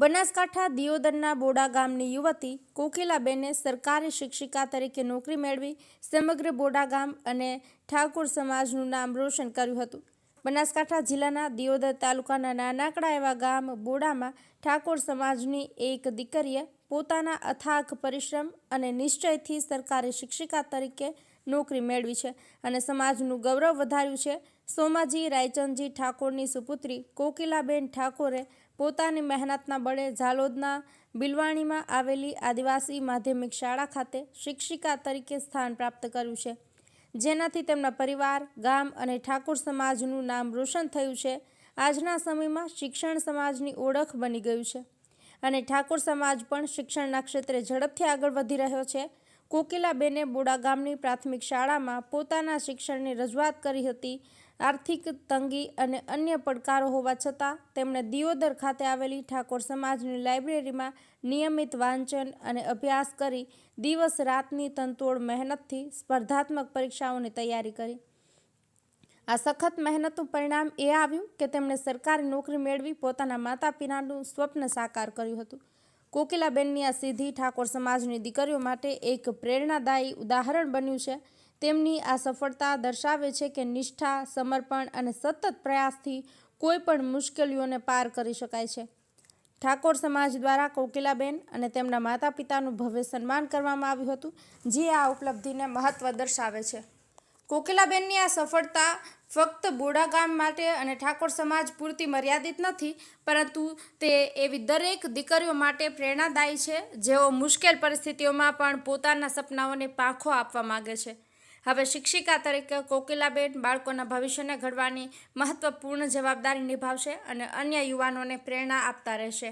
બનાસકાંઠા દિયોદરના બોડા ગામની યુવતી કોકિલાબેને સરકારી શિક્ષિકા તરીકે નોકરી મેળવી સમગ્ર બોડા ગામ અને ઠાકોર સમાજનું નામ રોશન કર્યું હતું. બનાસકાંઠા જિલ્લાના દિયોદર તાલુકાના નાનકડા એવા ગામ બોડામાં ઠાકોર સમાજની એક દીકરીએ પોતાના અથાગ પરિશ્રમ અને નિશ્ચયથી સરકારી શિક્ષિકા તરીકે નોકરી મેળવી છે અને સમાજનું ગૌરવ વધાર્યું છે. સોમાજી રાયચંદજી ઠાકોરની સુપુત્રી કોકિલાબેન ઠાકોરે પોતાની મહેનતના બળે ઝાલોદના બિલવાણીમાં આવેલી આદિવાસી માધ્યમિક શાળા ખાતે શિક્ષિકા તરીકે સ્થાન પ્રાપ્ત કર્યું છે. જેનાથી તેમના પરિવાર, ગામ અને ઠાકોર સમાજનું નામ રોશન થયું છે. આજના સમયમાં શિક્ષણ સમાજની ઓળખ બની ગયું છે. અને ઠાકોર સમાજ પણ શિક્ષણના ક્ષેત્રે ઝડપથી આગળ વધી રહ્યો છે. કોકિલાબેને બોડા ગામની પ્રાથમિક શાળામાં પોતાના શિક્ષણની રજૂઆત કરી હતી. આર્થિક તંગી અને અન્ય પડકારો હોવા છતાં તેમણે દિયોદર ખાતે આવેલી ઠાકોર સમાજની લાઇબ્રેરીમાં નિયમિત વાંચન અને અભ્યાસ કરી દિવસ રાતની તંતોડ મહેનતથી સ્પર્ધાત્મક પરીક્ષાઓની તૈયારી કરી. આ સખત મહેનતનું પરિણામ એ આવ્યું કે તેમણે સરકારી નોકરી મેળવી પોતાના માતા પિતાનું સ્વપ્ન સાકાર કર્યું હતું. કોકિલાબેનની આ સિદ્ધિ ઠાકોર સમાજની દીકરીઓ માટે એક પ્રેરણાદાયી ઉદાહરણ બન્યું છે. તેમની આ સફળતા દર્શાવે છે કે નિષ્ઠા, સમર્પણ અને સતત પ્રયાસથી કોઈ પણ મુશ્કેલીઓને પાર કરી શકાય છે. ઠાકોર સમાજ દ્વારા કોકિલાબેન અને તેમના માતા પિતાનું ભવ્ય સન્માન કરવામાં આવ્યું હતું, જે આ ઉપલબ્ધિને મહત્ત્વ દર્શાવે છે. કોકિલાબેનની આ સફળતા ફક્ત બોડા ગામ માટે અને ઠાકોર સમાજ પૂરતી મર્યાદિત નથી, પરંતુ તે એવી દરેક દીકરીઓ માટે પ્રેરણાદાયી છે, જેઓ મુશ્કેલ પરિસ્થિતિઓમાં પણ પોતાના સપનાઓને પાંખો આપવા માગે છે. હવે શિક્ષિકા તરીકે કોકિલાબેન બાળકોના ભવિષ્યને ઘડવાની મહત્વપૂર્ણ જવાબદારી નિભાવશે અને અન્ય યુવાનોને પ્રેરણા આપતા રહેશે.